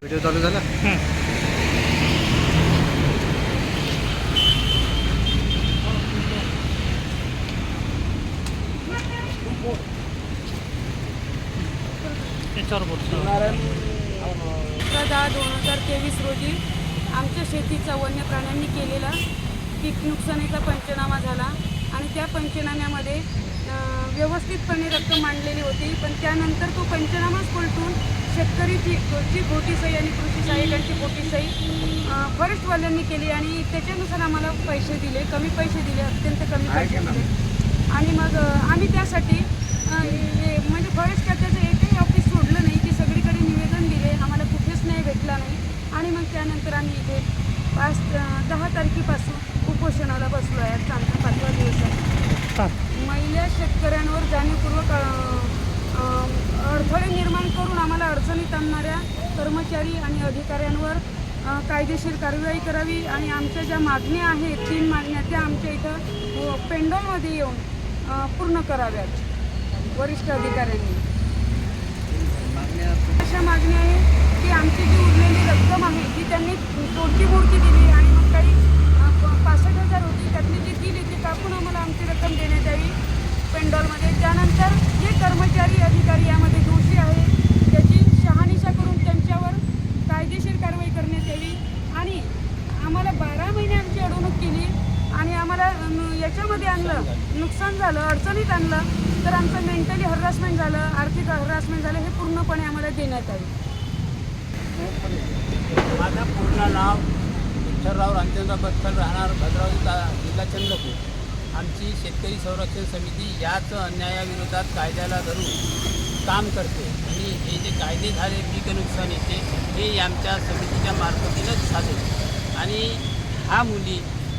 Video चालू झाला? बोलतो. दहा दोन हजार तेवीस रोजी आमच्या शेतीचा वन्य प्राण्यांनी केलेला पीक नुकसानीचा पंचनामा झाला आणि त्या पंचनाम्यामध्ये व्यवस्थितपणे रक्कम मांडलेली होती. पण त्यानंतर तो पंचनामाच पलटून शेतकरीची जी बोटी सही आणि कृषी सहाय्यकांची बोटी सही अं, फॉरेस्टवाल्यांनी केली आणि त्याच्यानुसार आम्हाला पैसे दिले. कमी पैसे दिले अत्यंत कमी पैसे दिले. आणि मग अं, आम्ही त्यासाठी अं, हे- म्हणजे फॉरेस्ट खात्याचं एकही ऑफिस सोडलं नाही की सगळीकडे निवेदन दिले आम्हाला कुठेच नाही भेटला नाही आणि मग त्यानंतर आम्ही इथे पाच अं, दहा तारखेपासून उपोषणाला बसलो आहे आजचा आमचा पाचवा दिवस असतात. महिला शेतकऱ्यांवर जाणीवपूर्वक अं, अडथळे निर्माण करून आम्हाला अडचणीत आणणाऱ्या कर्मचारी आणि अधिकाऱ्यांवर कायदेशीर कारवाई करावी आणि आमच्या ज्या मागण्या आहेत तीन मागण्या त्या आमच्या इथं पेंडॉलमध्ये येऊन पूर्ण कराव्यात. वरिष्ठ अधिकाऱ्यांनी. अशा मागण्या आहे की आमची जी उरलेली रक्कम आहे ती त्यांनी तोडती मोडती दिली आणि मग काही अं, प- पासष्ट हजार होती त्यातली जी दिली ती टाकून आम्हाला आमची रक्कम देण्यात यावी पेंडॉलमध्ये त्यानंतर जे कर्मचारी अधिकारी यामध्ये दोषी आहेत त्याची शहानिशा करून त्यांच्यावर कायदेशीर कारवाई करण्यात यावी आणि आम्हाला बारा महिने आमची अडवणूक केली आणि आम्हाला अं, याच्यामध्ये आणलं नुकसान झालं अडचणीत आणलं तर आमचं मेंटली हरासमेंट झालं आर्थिक हरासमेंट झालं हे पूर्णपणे आम्हाला देण्यात आले. माझं पूर्ण नाव विठ्ठलराव रामचंद्र बत्तल राहणार भद्रावती जिल्हा चंद्रपूर. आमची शेतकरी संरक्षण समिती याच अन्यायाविरोधात कायद्याला धरून काम करते. आणि हे जे कायदे झाले पीक नुकसानीचे हे आमच्या समितीच्या मार्फतीनंच झाले. आणि ह्या मुली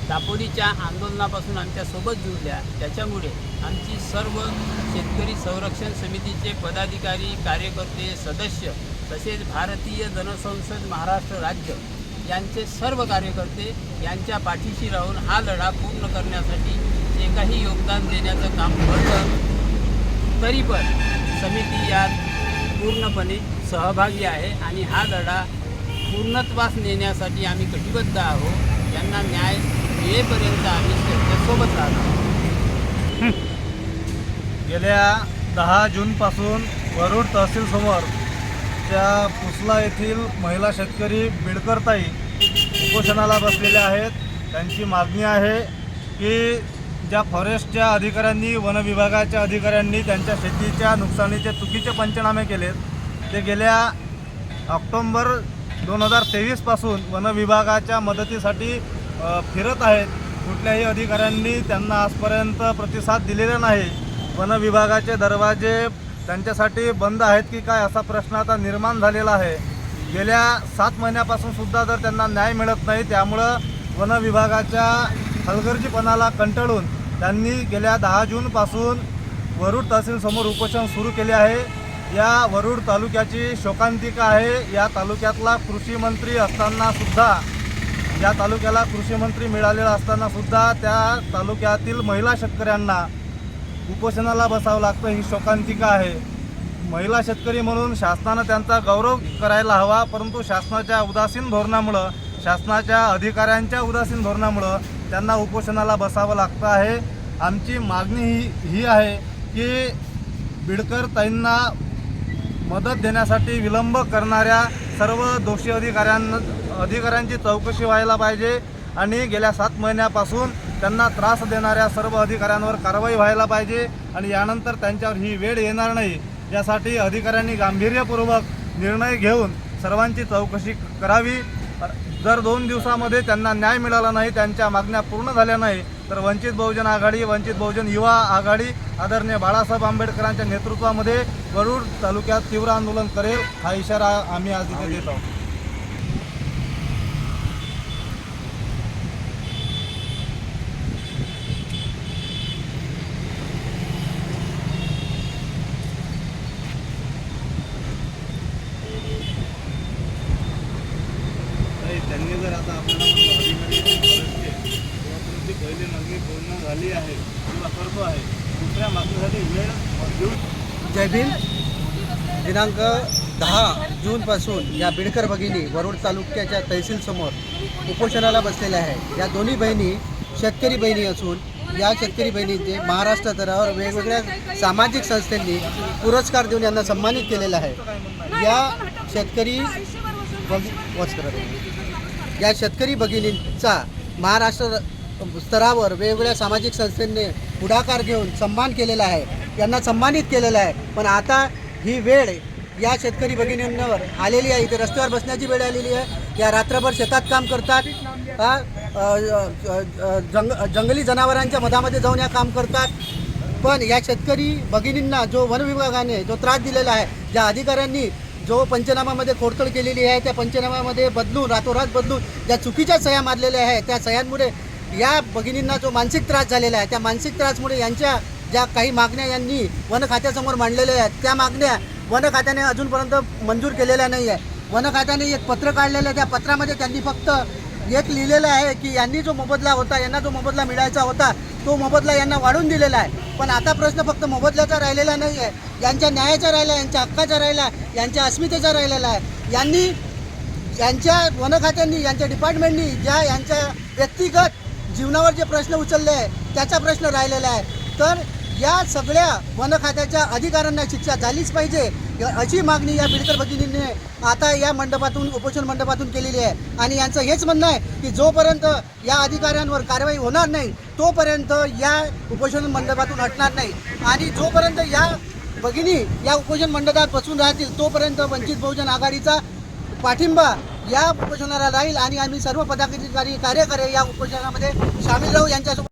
दापोलीच्या आंदोलनापासून आमच्यासोबत जुळल्या. त्याच्यामुळे आमची सर्व शेतकरी संरक्षण समितीचे पदाधिकारी कार्यकर्ते सदस्य तसेच भारतीय जनसंसद महाराष्ट्र राज्य यांचे सर्व कार्यकर्ते यांच्या पाठीशी राहून हा लढा पूर्ण करण्यासाठी जे काही योगदान देण्याचं काम घडलं तरी पण समिती यात पूर्णपणे सहभागी आहे आणि हा लढा पूर्णत्वास नेण्यासाठी आम्ही कटिबद्ध आहोत. यांना न्याय मिळेपर्यंत आम्ही त्यांच्यासोबत राहतो गेल्या दहा जूनपासून वरुड तहसीलसमोर त्या पुसला येथील महिला शेतकरी बिडकरताई उपोषणाला बसलेल्या आहेत. त्यांची मागणी आहे की ज्या फॉरेस्टच्या अधिकाऱ्यांनी वन विभागाच्या अधिकाऱ्यांनी त्यांच्या शेतीच्या नुकसानीचे चुकीचे पंचनामे केलेत ते गेल्या ऑक्टोंबर दोन हजार तेवीसपासून वन विभागाच्या मदतीसाठी फिरत आहेत. कुठल्याही अधिकाऱ्यांनी त्यांना आजपर्यंत प्रतिसाद दिलेला नाही. वन विभागाचे दरवाजे त्यांच्यासाठी बंद आहेत की काय असा प्रश्न आता निर्माण झालेला आहे. गेल्या सात महिन्यापासून सुद्धा जर त्यांना न्याय मिळत नाही त्यामुळं वन विभागाच्या हलगर्जीपणाला कंटाळून त्यांनी गेल्या दहा जूनपासून वरुड तहसीलसमोर उपोषण सुरू केले आहे. या वरुड तालुक्याची शोकांतिका आहे. या तालुक्यातला कृषी मंत्री असताना सुद्धा या तालुक्याला कृषीमंत्री मिळालेला असताना सुद्धा त्या तालुक्यातील महिला शेतकऱ्यांना उपोषणाला बसावं लागतं ही शोकांतिका आहे. महिला शेतकरी म्हणून शासनानं त्यांचा गौरव करायला हवा परंतु शासनाच्या उदासीन धोरणामुळं शासनाच्या अधिकाऱ्यांच्या उदासीन धोरणामुळं त्यांना उपोषणाला बसावं लागतं आहे. आमची मागणी ही ही आहे की बिडकर ताईंना मदत देण्यासाठी विलंब करणाऱ्या सर्व दोषी अधिकाऱ्यांना अधिकाऱ्यांची चौकशी व्हायला पाहिजे आणि गेल्या सात महिन्यापासून त्यांना त्रास देणाऱ्या सर्व अधिकाऱ्यांवर कारवाई व्हायला पाहिजे आणि यानंतर त्यांच्यावर ही वेळ येणार नाही. यासाठी अधिकाऱ्यांनी गांभीर्यपूर्वक निर्णय घेऊन सर्वांची चौकशी करावी. जर दोन दिवसामध्ये त्यांना न्याय मिळाला नाही त्यांच्या मागण्या पूर्ण झाल्या नाही तर वंचित बहुजन आघाडी वंचित बहुजन युवा आघाडी आदरणीय बाळासाहेब आंबेडकरांच्या नेतृत्वामध्ये वरुड तालुक्यात तीव्र आंदोलन करेल हा इशारा आम्ही आज इथे देत आहोत त्यांनी जर आता आपल्याला आपली पहिली मागणी पूर्ण झाली आहे किंवा करतो आहे दुसऱ्या मागणीसाठी वेळ जय भीम. दिनांक दहा जूनपासून या बिडकर भगिनी वरुड तालुक्याच्या तहसीलसमोर उपोषणाला बसलेल्या आहे या दोन्ही बहिणी शेतकरी बहिणी असून या शेतकरी बहिणींचे महाराष्ट्र स्तरावर वेगवेगळ्या सामाजिक संस्थांनी पुरस्कार देऊन यांना सन्मानित केलेलं आहे. या शेतकरी बघ- करत या शेतकरी भगिनींचा महाराष्ट्र स्तरावर वेगवेगळ्या सामाजिक संस्थेने पुढाकार घेऊन सन्मान केलेला आहे. यांना सन्मानित केलेलं आहे. पण आता ही वेळ या शेतकरी भगिनींवर आलेली आहे. इथे रस्त्यावर बसण्याची वेळ आलेली आहे. या रात्रभर शेतात काम करतात. जंग जंगली जनावरांच्या मधामध्ये जाऊन या काम करतात. पण या शेतकरी भगिनींना जो वन विभागाने जो त्रास दिलेला आहे ज्या अधिकाऱ्यांनी जो पंचनामामध्ये खोडतोड केलेली आहे त्या पंचनामामध्ये बदलून रातोरात बदलून ज्या चुकीच्या सह्या मारलेल्या आहेत त्या सह्यांमुळे या भगिनींना जो मानसिक त्रास झालेला आहे त्या मानसिक त्रासमुळे यांच्या ज्या काही मागण्या यांनी वन खात्यासमोर मांडलेल्या आहेत त्या मागण्या वन खात्याने अजूनपर्यंत मंजूर केलेल्या नाही आहे वन खात्याने एक पत्र काढलेलं आहे त्या पत्रामध्ये त्यांनी फक्त एक लिहिलेलं आहे की यांनी जो मोबदला होता यांना जो मोबदला मिळायचा होता तो मोबदला यांना वाढून दिलेला आहे. पण आता प्रश्न फक्त मोबदल्याचा राहिलेला नाही आहे. यांच्या न्यायाचा राहिला यांच्या हक्काचा राहिला यांच्या अस्मितेचा राहिलेला आहे. यांनी यांच्या वन खात्यांनी यांच्या डिपार्टमेंटनी ज्या यांच्या व्यक्तिगत जीवनावर जे प्रश्न उचलले आहे त्याचा प्रश्न राहिलेला आहे. तर या सगळ्या वन खात्याच्या अधिकाऱ्यांना शिक्षा झालीच पाहिजे. या- अशी मागणी या बिडकर भगिनीने आता या मंडपातून उपोषण मंडपातून केलेली आहे. आणि यांचं हेच म्हणणं आहे की जोपर्यंत या अधिकाऱ्यांवर कारवाई होणार नाही तोपर्यंत या उपोषण मंडपातून हटणार नाही. आणि जोपर्यंत या भगिनी या उपोषण मंडपात बसून राहतील तोपर्यंत वंचित बहुजन आघाडीचा पाठिंबा या उपोषणाला राहील आणि आम्ही सर्व पदाधिकारी कार्यकर्ते या उपोषणामध्ये सामील राहू यांच्यासोबत